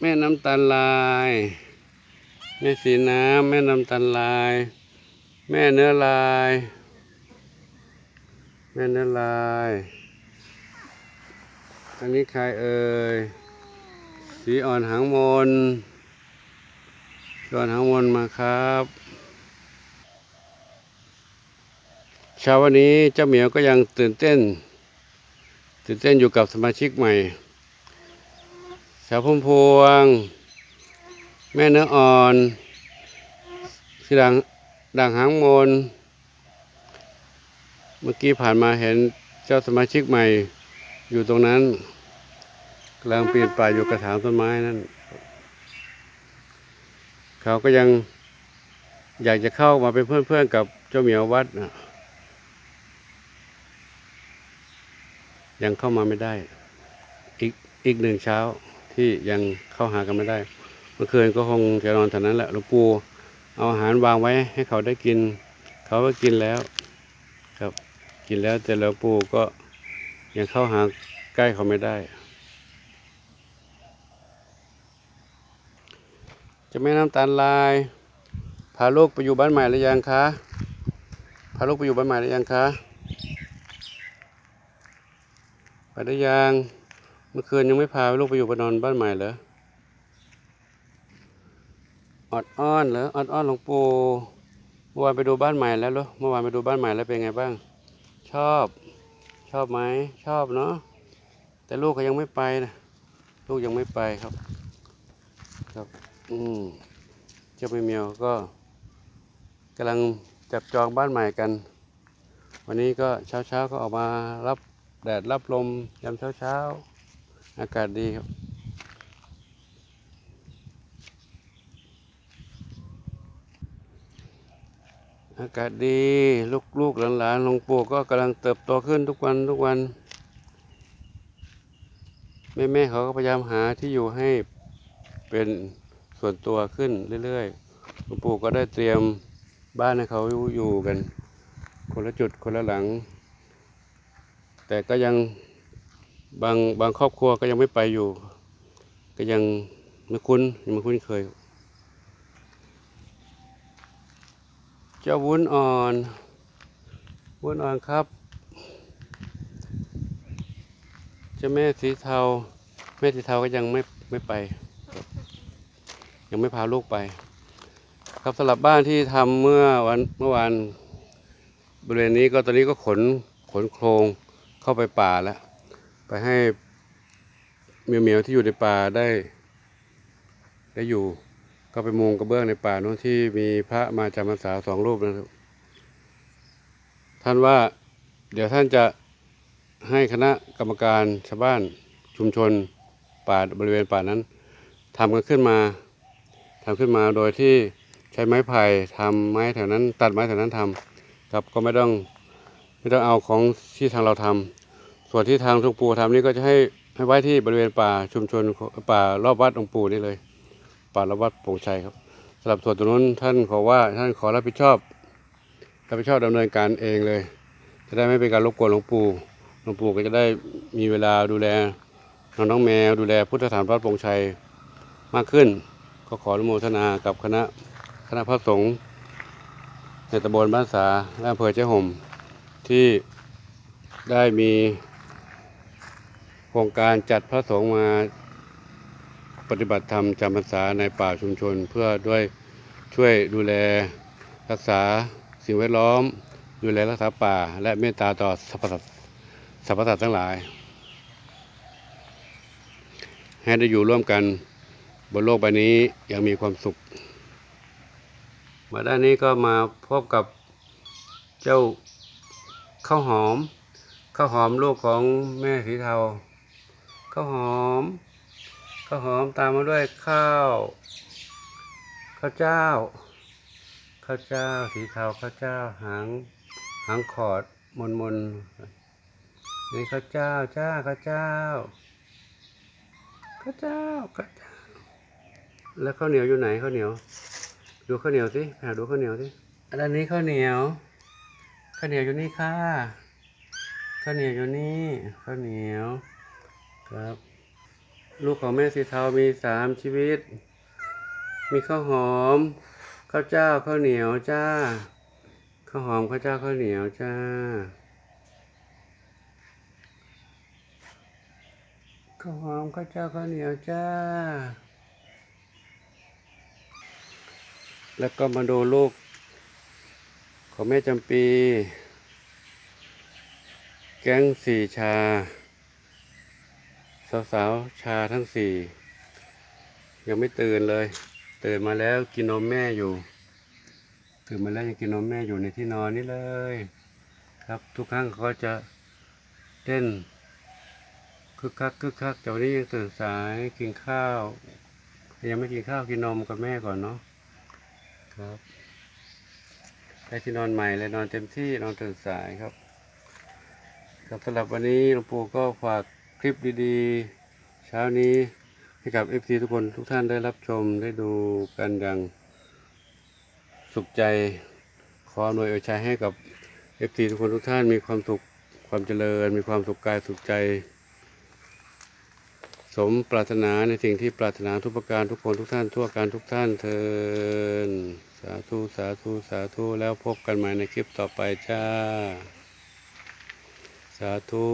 แม่น้ำตาลลาย แม่สีน้ำแม่น้ำตาลลาย แม่เนื้อลาย แม่เนื้อลาย อันนี้ใครเอ่ย สีอ่อนหางมนสีอ่อนหางมนมาครับเช้าวันนี้เจ้าเหมียวก็ยังตื่นเต้น ตื่นเต้นอยู่กับสมาชิกใหม่ สาวพุ่มพวง แม่เนื้ออ่อนสีดังดังหางมน เมื่อกี้ผ่านมาเห็นเจ้าสมาชิกใหม่อยู่ตรงนั้นกำลังปีนป่ายอยู่กระถางต้นไม้นั่น เขาก็ยังอยากจะเข้ามาเป็นเพื่อนๆกับเจ้าเหมียววัดนะยังเข้ามาไม่ได้ อีกอีกหนึ่งเช้า ที่ยังเข้าหากันไม่ได้ เมื่อคืนก็คงจะนอนแถวนั้นแหละหลวงปู่เอาอาหารวางไว้ให้เขาได้กิน เขาก็กินแล้ว ครับ กินแล้วแต่หลวงปู่ก็ยังเข้าหาใกล้เขาไม่ได้จะไม่น้ำตาลลาย พาลูกไปอยู่บ้านใหม่หรือยังคะพาลูกไปอยู่บ้านใหม่หรือยังคะไปได้ยัง มื่อคืนยังไม่พาลูกไปอยู่ไปนอนบ้านใหม่เหรอออดอ้อนเหรอออดอ้อนหลวงปู่เมื่อวานไปดูบ้านใหม่แล้วเหรอเมื่อวานไปดูบ้านใหม่แล้วเป็นไงบ้าง ชอบ ชอบไหมชอบเนาะแต่ลูกเขายังไม่ไปนะลูกยังไม่ไปครับ ครับ อืมเจ้าไม่เมียวก็กำลังจับจองบ้านใหม่กัน วันนี้ก็เช้าเช้าๆก็ออกมารับแดดรับลมยามเช้าเช้าๆ อากาศดีครับอากาศดีลูกลูกๆหลานๆหลวงปู่ก็กำลังเติบโตขึ้นทุกวันทุกวันแม่แม่ๆเขาก็พยายามหาที่อยู่ให้เป็นส่วนตัวขึ้นเรื่อยๆหลวงปู่ก็ได้เตรียมบ้านให้เขาอยู่กัน คนละจุดคนละหลัง แต่ก็ยัง บางบางครอบครัวก็ยังไม่ไปอยู่ ก็ยังไม่คุ้นยังไม่คุ้นเคย เจ้าวุ้นอ่อนวุ้นอ่อนครับเจ้าแม่สีเทาแม่สีเทาก็ยังไม่ไม่ไป ยังไม่พาลูกไป ครับสำหรับบ้านที่ทำเมื่อวันเมื่อวานบริเวณนี้ก็ตอนนี้ก็ขนขนโครงเข้าไปป่าแล้ว ไปให้เมียวเมียวๆที่อยู่ในป่าได้ ได้อยู่ก็ไปมุงกระเบื้องในป่าโน้นที่มีพระมาจำพรรษาสองรูปนะครับ ท่านว่าเดี๋ยวท่านจะให้คณะกรรมการชาวบ้านชุมชนป่าบริเวณป่านั้นทำกันขึ้นมาทำขึ้นมาโดยที่ใช้ไม้ไผ่ทำไม้แถวนั้น ตัดไม้แถวนั้นทำครับก็ไม่ต้องไม่ต้องเอาของที่ทางเราทำ ส่วนที่ทางหลวงปู่ทำนี่ก็จะให้ให้ไว้ที่บริเวณป่าชุมชนป่ารอบวัดหลวงปู่นี่เลย ป่ารอบวัดโป่งชัยครับสำหรับส่วนตรงนู้นท่านขอว่าท่านขอรับผิดชอบรับผิดชอบดำเนินการเองเลย จะได้ไม่เป็นการรบกวนหลวงปู่หลวงปู่ก็จะได้มีเวลาดูแลน้องน้องแมวดูแลพุทธสถานวัดโป่งชัยมากขึ้น ก็ขออนุโมทนากับคณะคณะพระสงฆ์ในตำบลบ้านสาและอำเภอเจ้าห่มที่ได้มี ครงการจัดพระสงฆ์มาปฏิบัติธรรมจำพรรษาในป่าชุมชน เพื่อด้วยช่วยดูแลรักษาสิ่งแวดล้อม ดูแลรักษาป่า และเมตตาต่อสรรพสัตว์สรรพสัตว์ทั้งหลาย ให้ได้อยู่ร่วมกันบนโลกใบนี้อย่างมีความสุข มาด้านนี้ก็มาพบกับเจ้าข้าวหอมข้าวหอมลูกของแม่สีเทา ข้าวหอมข้าวหอมตามมาด้วยข้าวข้าวเจ้าข้าวเจ้าสีเทาข้าวเจ้าหางหางขอดมนมนนี่ข้าวเจ้าจ้าข้าวเจ้าข้าวเจ้าข้าวเจ้า แล้วข้าวเหนียวอยู่ไหนข้าวเหนียว ดูข้าวเหนียวสิหาดูข้าวเหนียวสิอันนี้ข้าวเหนียวข้าวเหนียวอยู่นี่ค่ะข้าวเหนียวอยู่นี่ข้าวเหนียว ครับ ลูกของแม่สีเทามีสามชีวิต มีข้าวหอมข้าวเจ้าข้าวเหนียวจ้าข้าวหอมข้าวเจ้าข้าวเหนียวจ้า ข้าวหอมข้าวเจ้าข้าวเหนียวจ้า แล้วก็มาดูลูกของแม่จำปี แก๊งสี่ชา สาวๆชาทั้งสี่ ยังไม่ตื่นเลย ตื่นมาแล้วกินนมแม่อยู่ ตื่นมาแล้วยังกินนมแม่อยู่ในที่นอนนี่เลย ครับทุกครั้งเขาจะเต้นคึกคักคึกคักแต่วันนี้ยังตื่นสายกินข้าว ยังไม่กินข้าวกินนมกับแม่ก่อนเนาะครับได้ที่นอนใหม่เลยนอนเต็มที่นอนตื่นสายครับครับสำหรับวันนี้หลวงปู่ก็ฝาก คลิปดีๆ เช้านี้ให้กับเอฟซีทุกคนทุกท่านได้รับชมได้ดูกันอย่างสุขใจขออำนวยอวยชัยให้กับเอฟซีทุกคนทุกท่านมีความสุขความเจริญ มีความสุขกายสุขใจ สมปรารถนาในสิ่งที่ปรารถนาทุกประการทุกคนทุกท่านทั่วการทุกท่านเทินสาธุสาธุสาธุแล้วพบกันใหม่ในคลิปต่อไปจ้า สาธุ